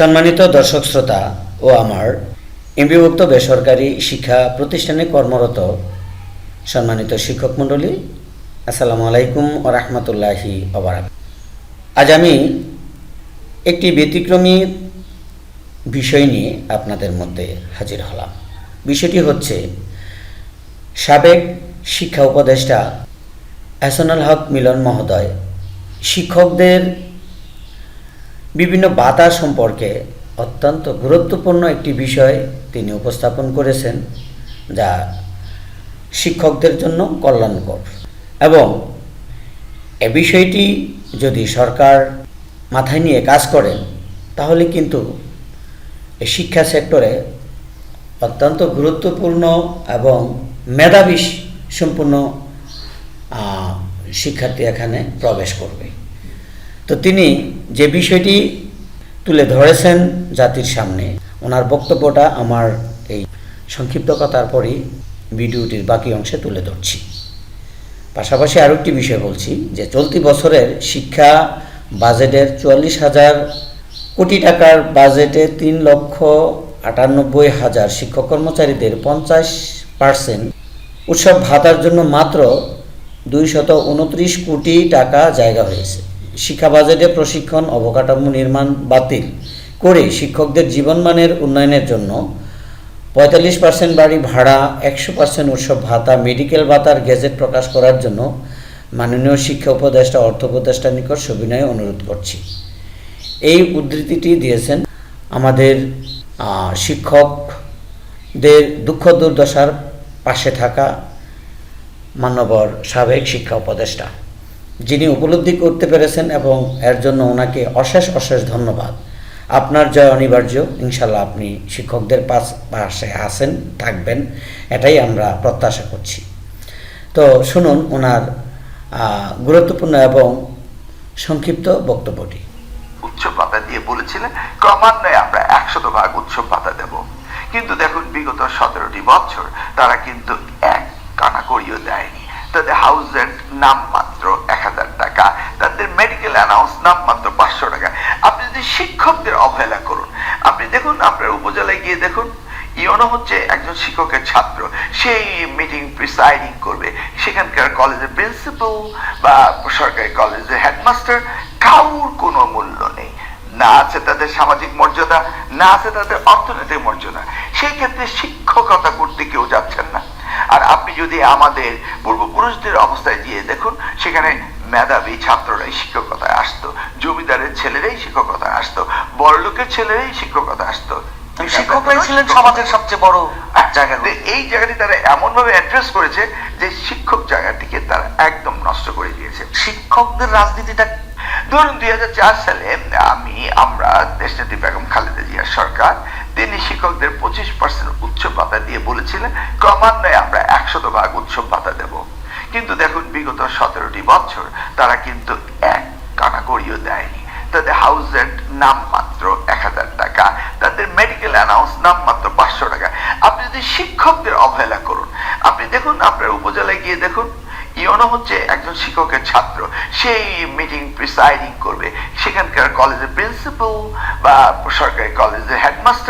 সম্মানিত দর্শক শ্রোতা ও আমার এমবিভুক্ত বেসরকারি শিক্ষা প্রতিষ্ঠানে কর্মরত সম্মানিত শিক্ষক মণ্ডলী, আসসালামু আলাইকুম ও রহমতুল্লাহি আজ আমি একটি ব্যতিক্রমী বিষয় নিয়ে আপনাদের মধ্যে হাজির হলাম। বিষয়টি হচ্ছে সাবেক শিক্ষা উপদেষ্টা এহসানুল হক মিলন মহোদয় শিক্ষকদের বিভিন্ন বাধা সম্পর্কে অত্যন্ত গুরুত্বপূর্ণ একটি বিষয় তিনি উপস্থাপন করেছেন, যা শিক্ষকদের জন্য কল্যাণকর। এবং এ বিষয়টি যদি সরকার মাথায় নিয়ে কাজ করেন, তাহলে কিন্তু শিক্ষা সেক্টরে অত্যন্ত গুরুত্বপূর্ণ এবং মেধাবী সম্পূর্ণ শিক্ষার্থী এখানে প্রবেশ করবে। তো তিনি যে বিষয়টি তুলে ধরেছেন জাতির সামনে, ওনার বক্তব্যটা আমার এই সংক্ষিপ্ত কথার পরই ভিডিওটির বাকি অংশে তুলে ধরছি। পাশাপাশি আরও একটি বিষয় বলছি যে, চলতি বছরের শিক্ষা বাজেটের চুয়াল্লিশ হাজার কোটি টাকার বাজেটে তিন লক্ষ আটানব্বই হাজার শিক্ষক কর্মচারীদের পঞ্চাশ পার্সেন্ট উৎসব ভাতার জন্য মাত্র দুইশত উনত্রিশ কোটি টাকা জায়গা হয়েছে। শিক্ষা বাজেটে প্রশিক্ষণ, অবকাঠামো নির্মাণ বাতিল করে শিক্ষকদের জীবনমানের উন্নয়নের জন্য পঁয়তাল্লিশ পার্সেন্ট বাড়ি ভাড়া, একশো পার্সেন্ট উৎসব ভাতা, মেডিকেল ভাতার গেজেট প্রকাশ করার জন্য মাননীয় শিক্ষা উপদেষ্টা, অর্থ উপদেষ্টার নিকট সবিনয়ে অনুরোধ করছি। এই উদ্ধৃতিটি দিয়েছেন আমাদের শিক্ষকদের দুঃখ দুর্দশার পাশে থাকা মানবর সাবেক শিক্ষা উপদেষ্টা। যিনি উপলব্ধি করতে পেরেছেন এবং এর জন্য ওনাকে অশেষ অশেষ ধন্যবাদ। আপনার জয় অনিবার্য। ইনশাল্লাহ আপনি শিক্ষকদের পাশ, পাশে আসেন থাকবেন। এটাই আমরা প্রত্যাশা করছি। তো শুনুন ওনার গুরুত্বপূর্ণ এবং সংক্ষিপ্ত বক্তব্যটি। উৎসব ভাতা দিয়ে বলেছিলেন, ক্রমান্বয়ে আমরা একশত ভাগ উৎসব ভাতা দেব। কিন্তু দেখুন, বিগত সতেরোটি বছর তারা কিন্তু এক কানা করিও দেয়নি। তাদের হাউস রেন্ট নামমাত্র এক হাজার টাকা। তাদের মেডিকেল অ্যানাউন্স নামমাত্র পাঁচশো টাকা। আপনি যদি শিক্ষকদের অবহেলা করুন, আপনি দেখুন, আপনার উপজেলায় গিয়ে দেখুন ইয়নো হচ্ছে একজন শিক্ষকের ছাত্র। সেই মিটিং প্রিসাইডিং করবে। সেখানকার কলেজের প্রিন্সিপাল বা সরকারি কলেজের হেডমাস্টার কাউর কোনো মূল্য নেই। না আছে তাদের সামাজিক মর্যাদা, না আছে তাদের অর্থনৈতিক মর্যাদা। সেই ক্ষেত্রে শিক্ষকতা করতে কেউ যাচ্ছেন যদি আমাদের পূর্বপুরুষদের অবস্থায় গিয়ে দেখুন সেখানে মেধাবী ছাত্ররাই শিক্ষকতায় আসতো জমিদারের ছেলেরাই শিক্ষকতায় আসতো বড়লোকের ছেলেরাই শিক্ষকতায় আসতো। শিক্ষকরাই ছিলেন সমাজের সবচেয়ে বড় জায়গা এই জায়গাটি তারা এমন ভাবে অ্যাড্রেস করেছে যে শিক্ষক জায়গাটিকে তারা একদম নষ্ট করে দিয়েছে। শিক্ষকদের রাজনীতিটা ধরুন দুই হাজার চার সালে, আমি, আমরা, দেশনেত্রী বেগম খালেদা জিয়ার সরকার, তিনি শিক্ষকদের পঁচিশ পার্সেন্ট উৎসব ভাতা দিয়ে বলেছিলেন, ক্রমান্বয়ে আমরা একশত ভাগ উৎসব ভাতা দেব। কিন্তু দেখুন, বিগত সতেরোটি বছর তারা কিন্তু এক কানা করিও দেয়নি। তাদের হাউস রেন্ট নামমাত্র এক হাজার টাকা, তাদের মেডিকেল অ্যানাউন্স নামমাত্র পাঁচশো টাকা। আপনি যদি শিক্ষকদের অবহেলা করুন, আপনি দেখুন, আপনার উপজেলায় গিয়ে দেখুন ইয়নো হচ্ছে একজন শিক্ষকের ছাত্র। সেই মিটিং প্রিসাইডিং করবে। সেখানকার কলেজের প্রিন্সিপাল বা সরকারি কলেজের হেডমাস্টার